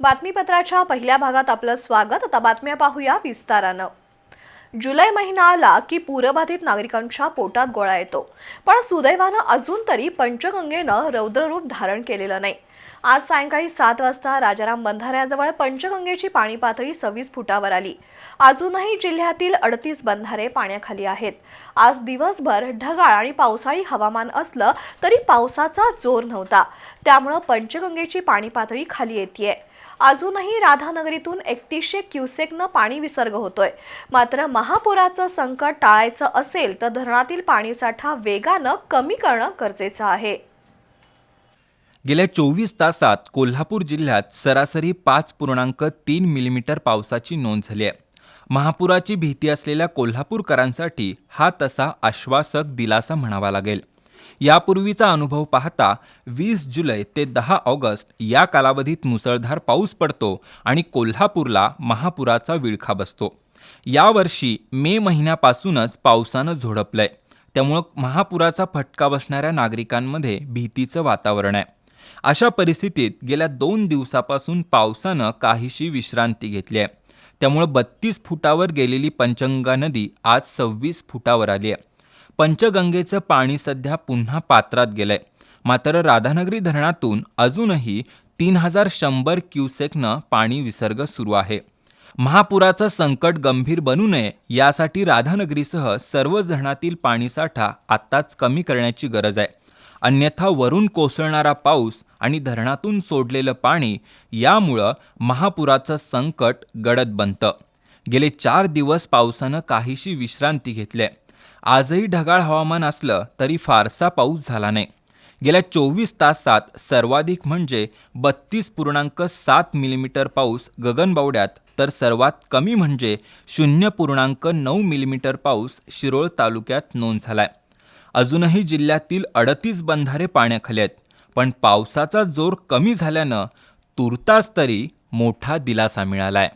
बातमीपत्राच्या पहिल्या भागात आपलं स्वागत. आता बातम्या पाहूया विस्तारानं. जुलै महिना आला की पूरबाधित नागरिकांच्या पोटात गोळा येतो. पण सुदैवानं अजून तरी पंचगंगेनं रौद्ररूप धारण केलेलं नाही. आज सायंकाळी सात वाजता राजाराम बंधाऱ्याजवळ पंचगंगेची पाणी पातळी सव्वीस फुटावर आली. अजूनही जिल्ह्यातील अडतीस बंधारे पाण्याखाली आहेत. आज दिवसभर ढगाळ आणि पावसाळी हवामान असलं तरी पावसाचा जोर नव्हता. त्यामुळं पंचगंगेची पाणी पातळी खाली येते अजूनही राधानगरीतून एकतीसशे क्युसेकनं पाणी विसर्ग होतोय. मात्र महापुराचं संकट टाळायचं असेल तर धरणातील पाणीसाठा वेगानं कमी करणं गरजेचं आहे. गेल्या चोवीस तासात कोल्हापूर जिल्ह्यात सरासरी पाच पूर्णांक तीन मिलीमीटर पावसाची नोंद झाली आहे. महापुराची भीती असलेल्या कोल्हापूरकरांसाठी हा तसा आश्वासक दिलासा म्हणावा लागेल. यापूर्वीचा अनुभव पाहता वीस जुलै ते दहा ऑगस्ट या कालावधीत मुसळधार पाऊस पडतो आणि कोल्हापूरला महापुराचा विळखा बसतो. यावर्षी मे महिन्यापासूनच पावसानं झोडपलंय. त्यामुळं महापुराचा फटका बसणाऱ्या नागरिकांमध्ये भीतीचं वातावरण आहे. अशा परिस्थितीत गेल्या दोन दिवसापासून पावसानं काहीशी विश्रांती घेतली आहे. त्यामुळं बत्तीस फुटावर गेलेली पंचगंगा नदी आज सव्वीस फुटावर आली आहे. पंचगंगेचं पाणी सध्या पुन्हा पात्रात गेलंय. मात्र राधानगरी धरणातून अजूनही तीन हजार शंभर क्युसेकनं पाणी विसर्ग सुरू आहे. महापुराचं संकट गंभीर बनू नये यासाठी राधानगरीसह सर्वच धरणातील पाणीसाठा आत्ताच कमी करण्याची गरज आहे. अन्यथा वरून कोसळणारा पाऊस आणि धरणातून सोडलेलं पाणी यामुळं महापुराचं संकट गडद बनतं. गेले चार दिवस पावसानं काहीशी विश्रांती घेतली. आजही ढगाळ हवामान असलं तरी फारसा पाऊस झाला नाही. गेल्या चोवीस तासात सर्वाधिक म्हणजे बत्तीस पूर्णांक सात मिलीमीटर पाऊस गगनबावड्यात तर सर्वात कमी म्हणजे शून्य पूर्णांक नऊ मिलीमीटर पाऊस शिरोळ तालुक्यात नोंद झाला आहे अजूनही जिल्ह्यातील अडतीस बंधारे पाण्याखाली आहेत. पण पावसाचा जोर कमी झाल्यानं तुर्तास तरी मोठा दिलासा मिळालाय.